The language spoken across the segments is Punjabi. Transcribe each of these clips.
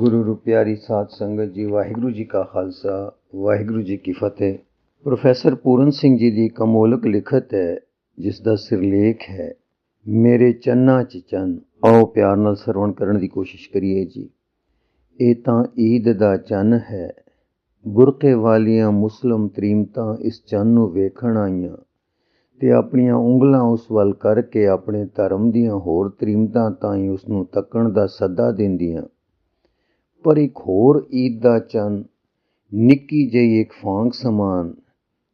ਗੁਰੂ ਰੂ ਪਿਆਰੀ ਸਾਧ ਸੰਗਤ ਜੀ, ਵਾਹਿਗੁਰੂ ਜੀ ਕਾ ਖਾਲਸਾ, ਵਾਹਿਗੁਰੂ ਜੀ ਕੀ ਫਤਿਹ। ਪ੍ਰੋਫੈਸਰ ਪੂਰਨ ਸਿੰਘ ਜੀ ਦੀ ਇੱਕ ਅਮੋਲਕ ਲਿਖਤ ਹੈ, ਜਿਸ ਦਾ ਸਿਰਲੇਖ ਹੈ, ਮੇਰੇ ਚੰਨਾਂ 'ਚ ਚੰਨ, ਆਓ ਪਿਆਰ ਨਾਲ ਸਰਵਣ ਕਰਨ ਦੀ ਕੋਸ਼ਿਸ਼ ਕਰੀਏ ਜੀ। ਇਹ ਤਾਂ ਈਦ ਦਾ ਚੰਨ ਹੈ। ਬੁਰਕੇ ਵਾਲੀਆਂ ਮੁਸਲਮ ਤਰੀਮਤਾਂ ਇਸ ਚੰਨ ਨੂੰ ਵੇਖਣ ਆਈਆਂ ਤੇ ਆਪਣੀਆਂ ਉਂਗਲਾਂ ਉਸ ਵੱਲ ਕਰਕੇ ਆਪਣੇ ਧਰਮ ਦੀਆਂ ਹੋਰ ਤਰੀਮਤਾਂ ਤਾਈਂ ਉਸ ਨੂੰ ਤੱਕਣ ਦਾ ਸੱਦਾ ਦਿੰਦੀਆਂ। ਪਰ ਇੱਕ ਹੋਰ ਈਦ ਦਾ ਚੰਨ, ਨਿੱਕੀ ਜਿਹੀ ਇੱਕ ਫਾਂਗ ਸਮਾਨ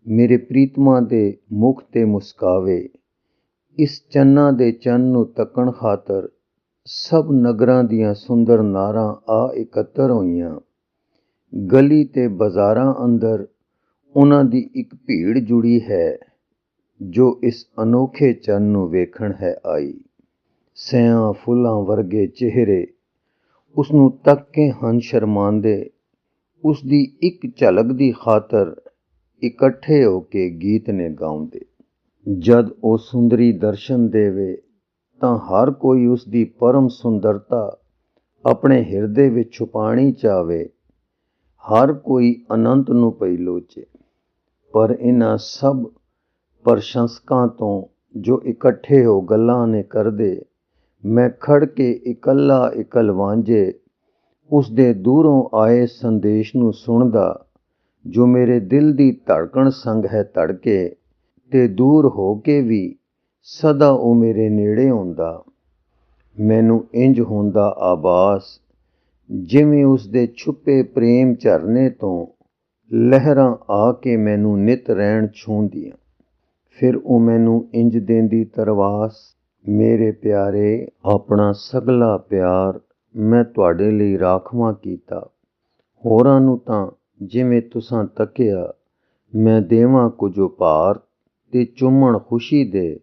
ਮੇਰੇ ਪ੍ਰੀਤਮਾ ਦੇ ਮੁਖ ਤੇ ਮੁਸਕਾਵੇ। ਇਸ ਚੰਨਾਂ ਦੇ ਚੰਨ ਨੂੰ ਤੱਕਣ ਖਾਤਰ ਸਭ ਨਗਰਾਂ ਦੀਆਂ ਸੁੰਦਰ ਨਾਰਾਂ ਆ ਇਕੱਤਰ ਹੋਈਆਂ। ਗਲੀ ਤੇ ਬਾਜ਼ਾਰਾਂ ਅੰਦਰ ਉਹਨਾਂ ਦੀ ਇੱਕ ਭੀੜ ਜੁੜੀ ਹੈ, ਜੋ ਇਸ ਅਨੋਖੇ ਚੰਨ ਨੂੰ ਵੇਖਣ ਹੈ ਆਈ। ਸਿਆਂ ਫੁੱਲਾਂ ਵਰਗੇ ਚਿਹਰੇ ਉਸ ਨੂੰ ਤੱਕ ਕੇ ਹਨ ਸ਼ਰਮਾਂਦੇ ਉਸ ਦੀ ਇੱਕ ਝਲਕ ਦੀ ਖਾਤਰ ਇਕੱਠੇ ਹੋ ਕੇ ਗੀਤ ਨੇ ਗਾਉਂਦੇ। ਜਦ ਉਹ ਸੁੰਦਰੀ ਦਰਸ਼ਨ ਦੇਵੇ, ਤਾਂ ਹਰ ਕੋਈ ਉਸ ਦੀ ਪਰਮ ਸੁੰਦਰਤਾ ਆਪਣੇ ਹਿਰਦੇ ਵਿੱਚ ਛੁਪਾਣੀ ਚਾਵੇ। ਹਰ ਕੋਈ ਅਨੰਤ ਨੂੰ ਪਈ ਲੋਚੇ। ਪਰ ਇਹਨਾਂ ਸਭ ਪ੍ਰਸ਼ੰਸਕਾਂ ਤੋਂ ਜੋ ਇਕੱਠੇ ਹੋ ਗੱਲਾਂ ਨੇ ਕਰਦੇ ਮੈਂ ਖੜ ਕੇ ਇਕੱਲਾ ਇਕਲ ਵਾਂਝੇ ਉਸ ਦੇ ਦੂਰੋਂ ਆਏ ਸੰਦੇਸ਼ ਨੂੰ ਸੁਣਦਾ, ਜੋ ਮੇਰੇ ਦਿਲ ਦੀ ਧੜਕਣ ਸੰਗ ਹੈ ਧੜਕੇ ਤੇ ਦੂਰ ਹੋ ਕੇ ਵੀ ਸਦਾ ਉਹ ਮੇਰੇ ਨੇੜੇ ਹੁੰਦਾ ਮੈਨੂੰ ਇੰਜ ਹੁੰਦਾ ਆਬਾਸ, ਜਿਵੇਂ ਉਸ ਦੇ ਛੁਪੇ ਪ੍ਰੇਮ ਝਰਨੇ ਤੋਂ ਲਹਿਰਾਂ ਆ ਕੇ ਮੈਨੂੰ ਨਿਤ ਰਹਿਣ ਛੂੰਦੀਆਂ ਫਿਰ ਉਹ ਮੈਨੂੰ ਇੰਜ ਦੇਂਦੀ ਤਰਵਾਸ ਮੇਰੇ ਪਿਆਰੇ, ਆਪਣਾ ਸਗਲਾ ਪਿਆਰ ਮੈਂ ਤੁਹਾਡੇ ਲਈ ਰਾਖਵਾਂ ਕੀਤਾ। ਹੋਰਾਂ ਨੂੰ ਤਾਂ ਜਿਵੇਂ ਤੁਸਾਂ ਤੱਕਿਆ, ਮੈਂ ਦੇਵਾਂ ਕੁਝ ਉਪਾਰ ਤੇ ਚੁੰਮਣ ਖੁਸ਼ੀ ਦੇ,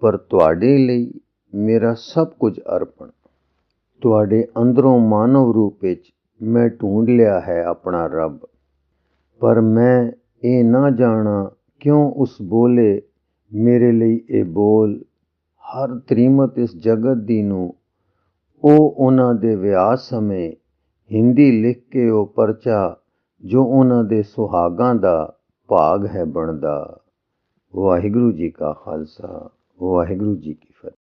ਪਰ ਤੁਹਾਡੇ ਲਈ ਮੇਰਾ ਸਭ ਕੁਝ ਅਰਪਣ। ਤੁਹਾਡੇ ਅੰਦਰੋਂ ਮਾਨਵ ਰੂਪ ਵਿੱਚ ਮੈਂ ਢੂੰਡ ਲਿਆ ਹੈ ਆਪਣਾ ਰੱਬ। ਪਰ ਮੈਂ ਇਹ ਨਾ ਜਾਣਾ ਕਿਉਂ ਉਸ ਬੋਲੇ ਮੇਰੇ ਲਈ ਇਹ ਬੋਲ ਹਰ ਤ੍ਰੀਮਤ ਇਸ ਜਗਤ ਦੀ ਨੂੰ। ਉਹ ਉਹਨਾਂ ਦੇ ਵਿਆਹ ਸਮੇਂ ਹਿੰਦੀ ਲਿਖ ਕੇ ਉਹ ਪਰਚਾ ਜੋ ਉਹਨਾਂ ਦੇ ਸੁਹਾਗਾਂ ਦਾ ਭਾਗ ਹੈ ਬਣਦਾ। ਵਾਹਿਗੁਰੂ ਜੀ ਕਾ ਖਾਲਸਾ, ਵਾਹਿਗੁਰੂ ਜੀ ਕੀ ਫਤਿਹ।